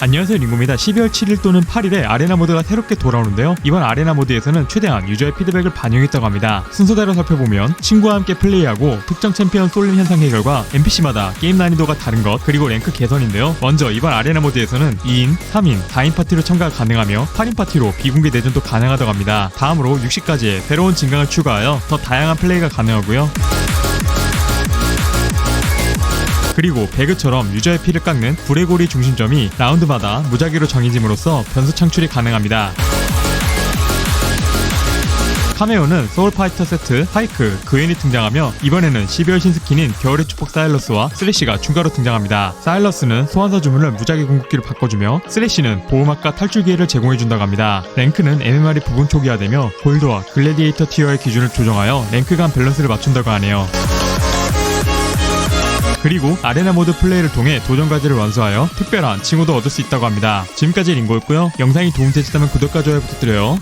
안녕하세요 링고입니다. 12월 7일 또는 8일에 아레나 모드가 새롭게 돌아오는데요. 이번 아레나 모드에서는 최대한 유저의 피드백을 반영했다고 합니다. 순서대로 살펴보면 친구와 함께 플레이하고 특정 챔피언 쏠림 현상 해결과 NPC마다 게임 난이도가 다른 것 그리고 랭크 개선인데요. 먼저 이번 아레나 모드에서는 2인, 3인, 4인 파티로 참가가 가능하며 8인 파티로 비공개 내전도 가능하다고 합니다. 다음으로 60가지의 새로운 진강을 추가하여 더 다양한 플레이가 가능하고요 그리고 배그처럼 유저의 피를 깎는 불의 고리 중심점이 라운드마다 무작위로 정해짐으로써 변수 창출이 가능합니다. 카메오는 소울파이터 세트, 하이크, 그웬이 등장하며 이번에는 12월 신스킨인 겨울의 축복 사일러스와 슬래시가 추가로 등장합니다. 사일러스는 소환사 주문을 무작위 궁극기로 바꿔주며 슬래시는 보호막과 탈출 기회를 제공해준다고 합니다. 랭크는 MMR이 부분 초기화되며 골드와 글래디에이터 티어의 기준을 조정하여 랭크 간 밸런스를 맞춘다고 하네요. 그리고 아레나 모드 플레이를 통해 도전 과제를 완수하여 특별한 칭호도 얻을 수 있다고 합니다. 지금까지 링고였고요. 영상이 도움되셨다면 구독과 좋아요 부탁드려요.